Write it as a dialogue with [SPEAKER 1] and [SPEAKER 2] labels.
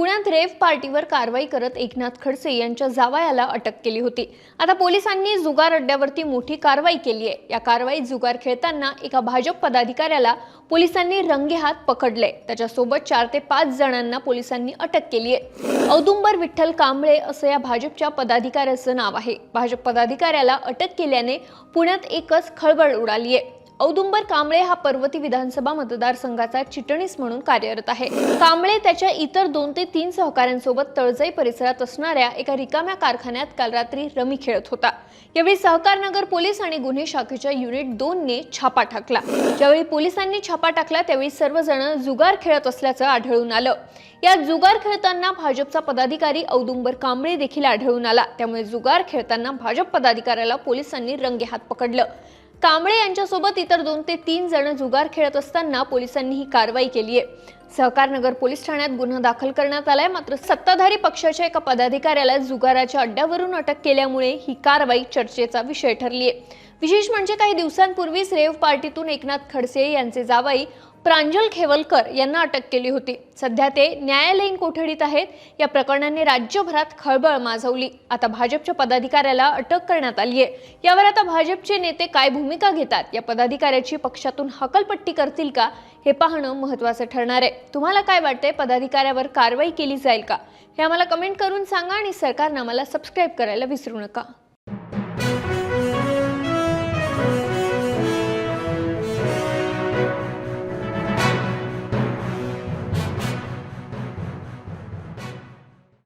[SPEAKER 1] पुण्यात रेव पार्टीवर कारवाई करत एकनाथ खडसे यांच्या जावयाला अटक केली होती. आता पोलिसांनी जुगार अड्ड्यावरती मोठी कारवाई केली आहे. या कारवाईत जुगार खेळताना एका भाजप पदाधिकाऱ्याला पोलिसांनी रंगेहात पकडले. त्याच्यासोबत चार ते पाच जणांना पोलिसांनी अटक केली आहे. औदुंबर विठ्ठल कांबळे असं या भाजपच्या पदाधिकाऱ्याचं नाव आहे. भाजप पदाधिकाऱ्याला अटक केल्याने पुण्यात एकच खळबळ उडाली आहे. औदुंबर कांबळे हा पर्वती विधानसभा मतदारसंघाचा चिटणीस म्हणून कार्यरत आहे. कांबळे त्याच्या इतर दोन ते तीन सहकाऱ्यांसोबत तळजाई परिसरात असणाऱ्या एका रिकाम्या कारखान्यात काल रात्री रमी खेळत होता. यावेळी सहकारनगर पोलीस आणि गुन्हे शाखेच्या युनिट दोन ने छापा टाकला. ज्यावेळी पोलिसांनी छापा टाकला त्यावेळी सर्वजण जुगार खेळत असल्याचं आढळून आलं. या जुगार खेळताना भाजपचा पदाधिकारी औदुंबर कांबळे देखील आढळून आला. त्यामुळे जुगार खेळताना भाजप पदाधिकाऱ्याला पोलिसांनी रंगेहात पकडलं. कांबळे यांच्यासोबत इतर दोन ते तीन जण जुगार खेळत असताना पोलिसांनी ही कारवाई केली आहे. सहकार नगर पोलीस ठाण्यात गुन्हा दाखल करण्यात आलाय. मात्र सत्ताधारी पक्षाच्या एका पदाधिकाऱ्याला जुगाराच्या अड्ड्यावरून अटक केल्यामुळे ही कारवाई चर्चेचा विषय ठरली आहे विशेष म्हणजे काही दिवसांपूर्वीच रेव पार्टीतून एकनाथ खडसे यांचे जावाई प्रांजल खेवलकर यांना अटक केली होती. सध्या ते न्यायालयीन कोठडीत आहेत. या प्रकरणाने राज्यभरात खळबळ माजवली. आता भाजपच्या पदाधिकाऱ्याला अटक करण्यात आली आहे. यावर आता भाजपचे नेते काय भूमिका घेतात? या पदाधिकाऱ्याची पक्षातून हकलपट्टी करतील का? हे पाहणं महत्त्वाचं ठरणार आहे. तुम्हाला काय वाटतंय? पदाधिकाऱ्यावर कारवाई केली जाईल का? हे आम्हाला कमेंट करून सांगा आणि सरकारनं आम्हाला सबस्क्राईब करायला विसरू नका.